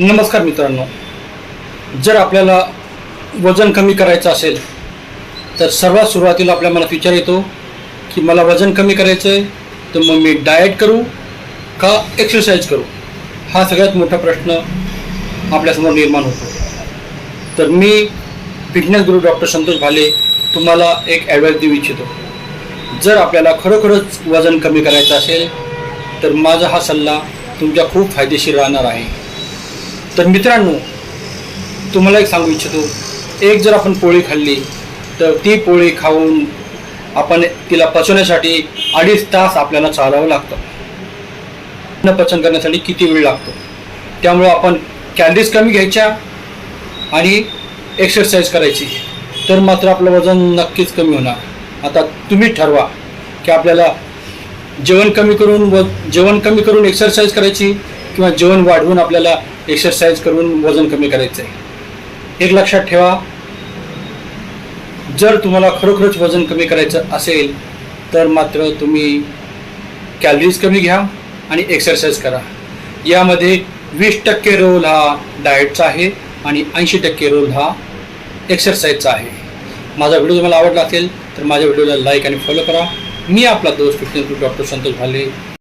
नमस्कार मित्रांनो. जर आपल्याला वजन कमी करायचं असेल तर सर्वात सुरुवातीला आपल्या मनात विचार येतो की मला वजन कमी करायचं आहे तर मग मी डाएट करू का एक्सरसाइज करू? हा सगळ्यात मोठा प्रश्न आपल्यासमोर निर्माण होतो. तर मी फिटनेस गुरु डॉक्टर संतोष भाले तुम्हाला एक ॲडवाईस देऊ इच्छितो. जर आपल्याला खरोखरच वजन कमी करायचं असेल तर माझा हा सल्ला तुमच्या खूप फायदेशीर राहणार आहे. तर मित्रांनो तुम्हाला एक सांगू इच्छितो. एक जर आपण पोळी खाल्ली तर ती पोळी खाऊन आपण तिला पचवण्यासाठी अडीच तास आपल्याला चालावं लागतं. अन्न पचन करण्यासाठी किती वेळ लागतो. त्यामुळं आपण कॅलरीज कमी घ्यायच्या आणि एक्सरसाइज करायची. तर मात्र आपलं वजन नक्कीच कमी होणार. आता तुम्ही ठरवा की आपल्याला जेवण कमी करून व जेवण कमी करून एक्सरसाइज करायची किंवा जेवण वाढवून आपल्याला एक्सरसाइज करून वजन कमी करायचं आहे एक लक्षात ठेवा जर तुम्हाला खरोखरच वजन कमी करायचं असेल तर मात्र तुम्ही कॅलरीज कमी घ्या आणि एक्सरसाइज करा. यामध्ये वीस टक्के रोल हा डाएटचा आहे आणि ऐंशी टक्के रोल हा एक्सरसाइजचा आहे. माझा व्हिडिओ तुम्हाला आवडला असेल तर माझ्या व्हिडिओला लाईक आणि फॉलो करा. मी आपला दोस्त फिटनेस डॉक्टर संतोष भाले.